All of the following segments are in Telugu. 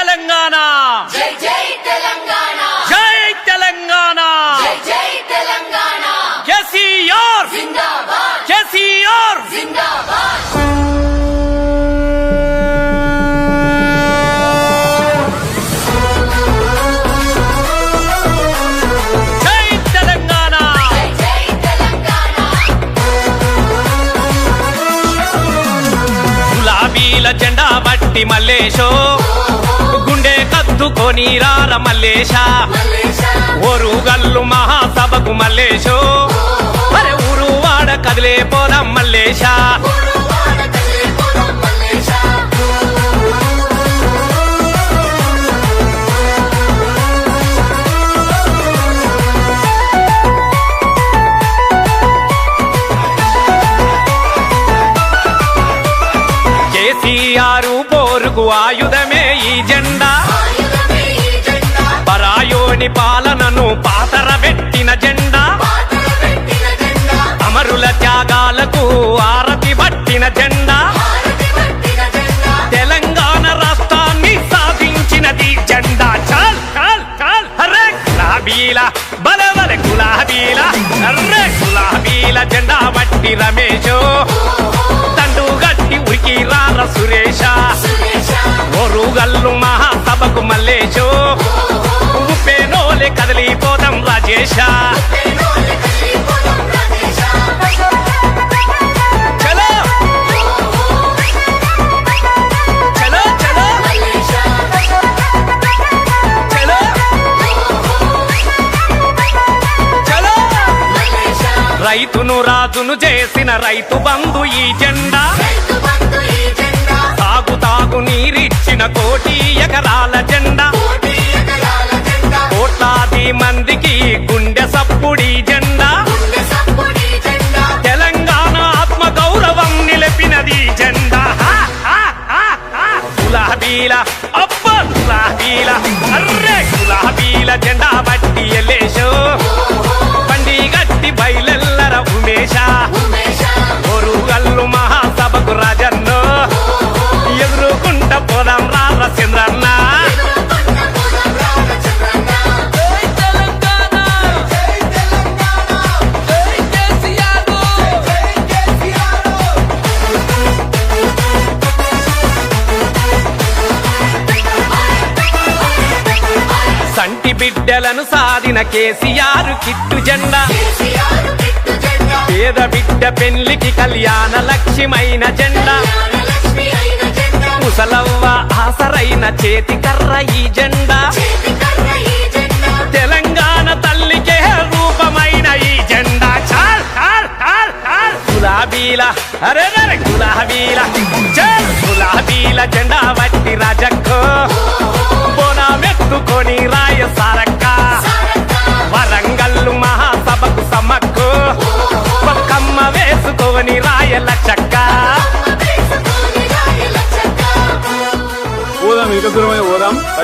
తెలంగాణ. జై జై తెలంగాణ. జై తెలంగాణ. జై జై తెలంగాణ. కేసీఆర్ జిందాబాద్. కేసీఆర్ జిందాబాద్. జెండా బట్టి మల్లేశో. గుండె రార మల్లేశ. మల్లేశ ఓరుగల్లు మహాసభకు మల్లేశో. అరే ఊరు వాడ కదిలే పోదాం మల్లేశ. కేసీఆర్ పోరుకు ఆయుధమే ఈ జెండా. పరాయోని పాలనను పాతరబెట్టిన జెండా. పాతర పెట్టిన జెండా అమరుల త్యాగాలకు ఆరతి పట్టిన జెండా. తెలంగాణ రాష్ట్రాన్ని సాధించినది జెండా. చాల్ చాల్ చాల్. హరే గులాబీల బలవల గులాబీల అర్రే గులాబీల జెండా బట్టి రమేష్. రైతును రాజును చేసిన రైతు బంధు ఈ జెండా. సాగు తాగు నీరిచ్చిన కోటి ఎకరాల జెండా. గౌరవం జెండా గులాబీల అబ్బా గులాబీల అర్రే గులాబీల జెండా సంటి బిడ్డలను సాధిన కేసీఆర్ కిట్టు జెండా. పేద బిడ్డ పెళ్ళికి కళ్యాణ లక్ష్యమైన జెండా. ముసలవ్వ ఆసరైన చేతి కర్ర ఈ జెండా. తెలంగాణ తల్లికే రూపమైన ఈ జెండా. గులాబీల అరే గులాబీల. గులాబీల జెండా వట్టి రాజక్కో.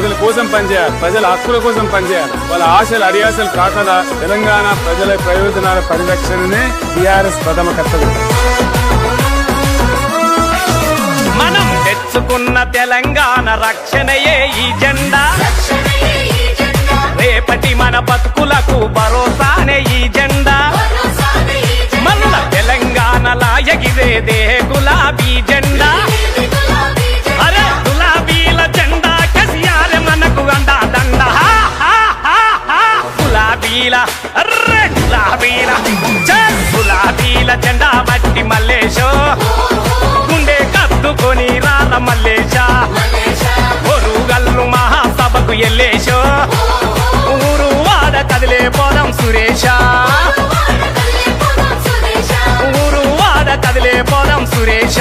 ప్రజల కోసం పనిచేయాలి. ప్రజల హక్కుల కోసం పనిచేయాలి. వాళ్ళ ఆశలు అడియాసలు కాకుండా తెలంగాణ ప్రజల ప్రయోజనాల పరిరక్షణనే టీఆర్ఎస్ ప్రథమ కర్తవ్యం. మనం తెచ్చుకున్న తెలంగాణ రక్షణయే ఈ జెండా. రక్షణయే ఈ జెండా. రేపటి మన బతుకులకు భరోసానే మల్లేశో. గుండె కత్తుకొని రాల మల్లేశా. మల్లేశ ఒరుగల్లు మహాసభకు ఎల్లేశో. ఊరు వాడ కదిలే పోదాం సురేష ఊరు వాడ కదిలే పోదాం సురేష